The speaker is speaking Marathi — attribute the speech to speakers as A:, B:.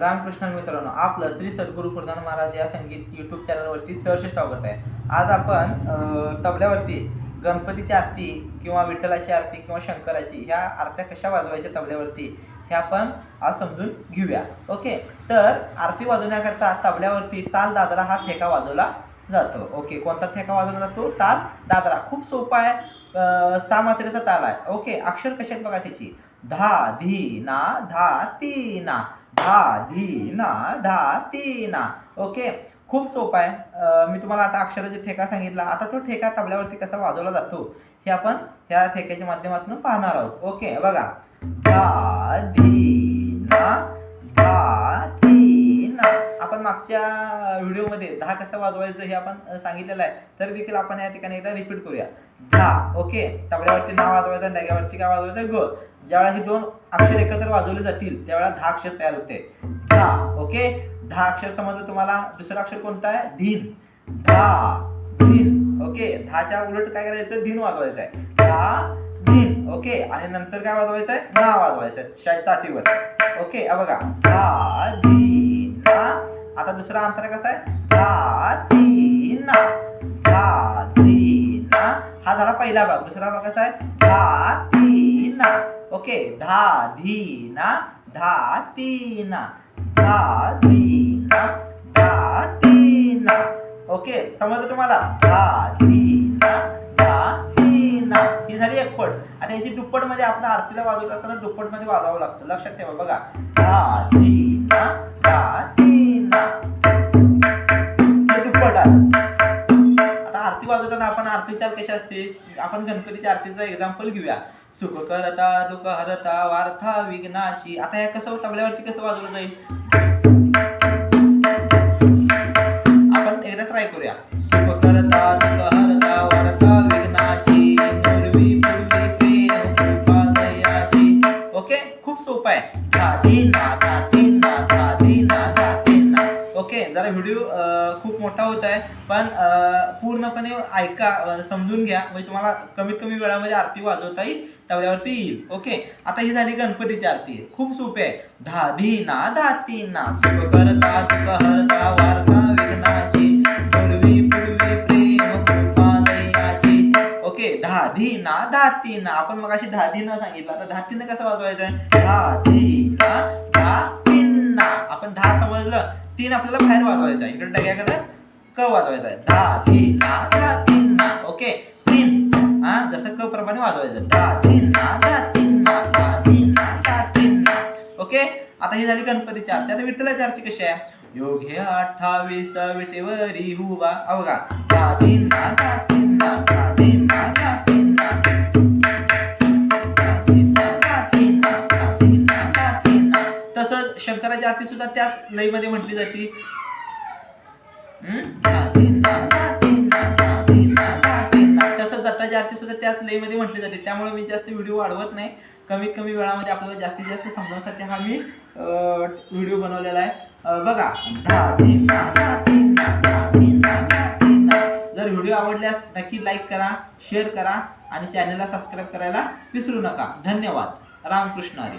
A: रामकृष्ण मित्रांनो आपलं श्री सद्गुरू प्रधान महाराज या संगीत युट्यूब चॅनलवरती सहर्ष स्वागत आहे. आज आपण तबल्यावरती गणपतीची आरती किंवा विठ्ठलाची आरती किंवा शंकराची ह्या आरत्या कशा वाजवायच्या तबल्यावरती हे आपण आज समजून घेऊया. ओके? तर आरती वाजवण्याकरता तबल्यावरती ताल दादरा हा ठेका वाजवला जातो. ओके? कोणता ठेका वाजवला जातो? ताल दादरा. खूप सोपा आहे. सहा मात्रेचा ताल आहे. ओके अक्षर कशात बघा त्याची? धा धी ना धा ती ना. धा धी ना धा ती ना. ओके खूप सोपा आहे. मी तुम्हाला आता अक्षराचे ठेका सांगितला आता तो ठेका तबल्यावरती कसा वाजवला जातो हे आपण ह्या ठेक्याच्या माध्यमातून पाहणार आहोत. ओके बघा. धा धी आपण मागच्या व्हिडिओमध्ये दहा कसं वाजवायचं हे आपण सांगितलेलं आहे. तरी देखील आपण या ठिकाणी एकदा रिपीट करूया. दहा ओके. तबड्यावरती दहा वाजवायचं आणि डग्यावरती काय वाजवायचं? ग ज्यावेळेला ही दोन अक्षर एकत्र वाजवले जातील त्यावेळेला दहा अक्षर तयार होते. दहा ओके. दहा अक्षर समजलं तुम्हाला? दुसरं अक्षर कोणतं आहे? धीन. दहा धीन ओके. दहाच्या उलट काय करायचं? धीन वाजवायचं आहे. दहा धीन ओके. आणि नंतर काय वाजवायचं आहे? ना वाजवायचं आहे. शाळेत चाटीवर ओके बघा. दहा दुसरा अंतर कसा आहे दहा तीन ना हा झाला पहिला भाग दुसरा भाग कसा आहे दहा ना ओके धाधीना धातीना ना दहा तीन ना ओके समजलं तुम्हाला दहा धी ही झाली एक पट आणि याची दुप्पटमध्ये आपण आरतीला वाजवत असताना दुप्पटमध्ये वाजवावं लागतं लक्षात ठेवा बघा दहा धी आता आरती वाजवताना आपण आरती चाल कशी असते? आपण गणपतीच्या आरतीचं एक्झाम्पल घेऊया. सुख करता दुःख हरता वार्था विघ्नाची. आता या कसं तबल्यावरती कसं वाजवलं जाईल? आपण एकदा ट्राय करूया. सुख करता दुःख हरता वार्था विघ्नाची. ओके? खूप सोपं आहे. ओके जरा व्हिडिओ खूप मोठा होत आहे पण पूर्णपणे ऐका समजून घ्या म्हणजे तुम्हाला कमीत कमी वेळामध्ये आरती वाजवता येईल तबल्यावरती येईल ओके? आता ही झाली गणपतीची आरती खूप सोपी आहे. धादी ना धाती ना सुख करता दुःख हरता वार्ता विघ्नाची पूर्वी पूर्वी प्रेम कृपा दयाची ओके? धादी ना धाती ना आपण मग अशी धाधी न सांगितलं आता धातीनं कसं वाजवायचं आहे? धी ना धा ना. आपण दहा समजलं तीन आपल्याला बाहेर वाजवायचं आहे. इकडे डग्याकडे क वाजवायचा आहे. धादी ना धातीन ना ओके. तीन. हा जसं क प्रमाणे वाजवायचं धादी ना धातीन ना धादी ना धातीन ना ओके? आता ही झाली गणपतीची आरती आता विठ्ठलाची आरती कशी आहे? योग हे अठ्ठावीस विटेवरी हुवा. अवघा धादी ना धातीन ना धादी तीन ना धादी शंकराची आरती सुद्धा त्याच लयमध्ये म्हटली जाते. तसंच दत्ताची आरती सुद्धा त्याच लयमध्ये म्हटली जाते. त्यामुळे मी जास्त व्हिडिओ वाढवत नाही. कमीत कमी वेळामध्ये आपल्याला जास्तीत जास्त समजावण्यासाठी हा मी व्हिडिओ बनवलेला आहे. बघा. जर व्हिडिओ आवडल्यास नक्की लाईक करा शेअर करा आणि चॅनलला सबस्क्राईब करायला विसरू नका. धन्यवाद. रामकृष्ण हरी.